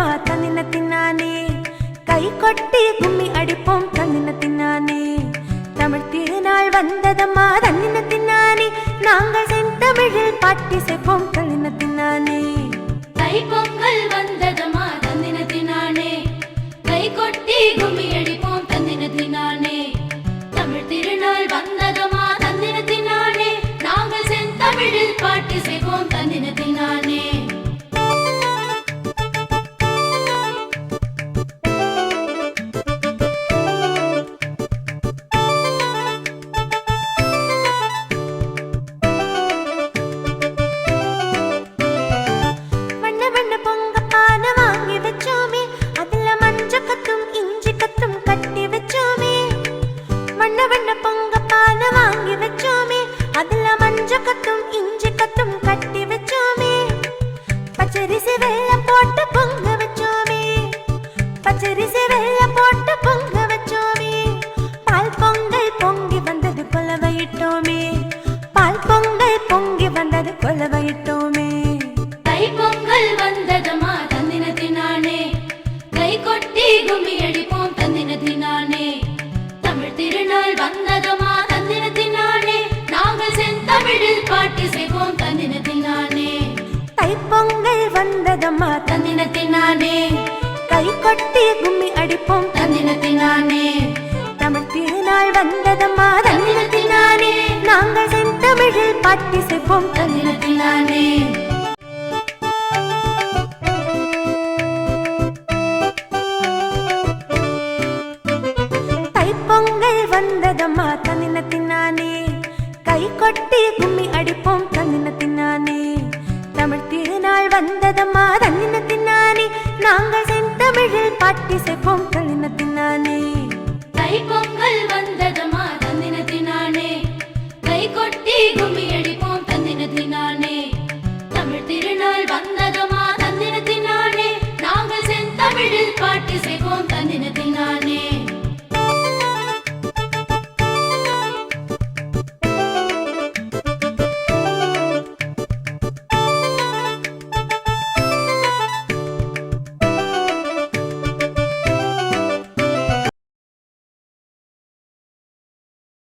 ಅಮ್ಮ ತನ್ನಿನ ತಿನ್ನಾನೆ கை கொட்டி கும்மி அடிப்போம் தன்னின தின்னானே. தமிழ் திருநாள் வந்ததம்மா தன்னின தின்னானே. நாங்கள் செந்தமிழில் பாட்டி சேர்ப்போம் தன்னின வெள்ளம் போட்டு பொங்க வச்சோமே. பச்சரிசி வெள்ளம் போட்டு பொங்க வச்சோமே. பால் பொங்கல் பொங்கி வந்தது கொலவையிட்டோமே பால் பொங்கல் பொங்கி வந்தது கொலவையிட்டோமே தை பொங்கல் வந்ததமா தந்தினத்தினானே. கை கொட்டி கும்மி அடிப்போம் தந்தினத்தினானே. தமிழ் திருநாள் வந்ததமா தந்தினத்தினானே. நாங்கள் செந்தமிழில் பாட்டு செய்வோம் தந்தினத்தினானே. வந்ததம்மா தந்தினத்தினானே. கை கொட்டி கும்மி அடிப்போம் தந்தினத்தினானே. தமிழ் திருநாள் வந்ததம்மா தந்தினத்தினானே. நாங்கள் செந்தமிழில் பாட்டி செய்வோம் தந்தினத்தினானே. தைப்பொங்கல் வந்ததம்மா தன்னினத்தினானே கை கொட்டி கும்மி அடிப்போம் தன்னினத்தினானே அழகு காட்டி பொங்கல் தினத்தினானே கை பொங்கல் வந்ததமா தந்தினத்தினானே கை கொட்டி கும்மி அடிப்போம் தந்தினத்தினானே தமிழ் திருநாள் வந்ததமா தந்தினத்தினானே நாங்கள் செந்தமிழில் பாட்டு செய்வோம் தந்தினத்தினானே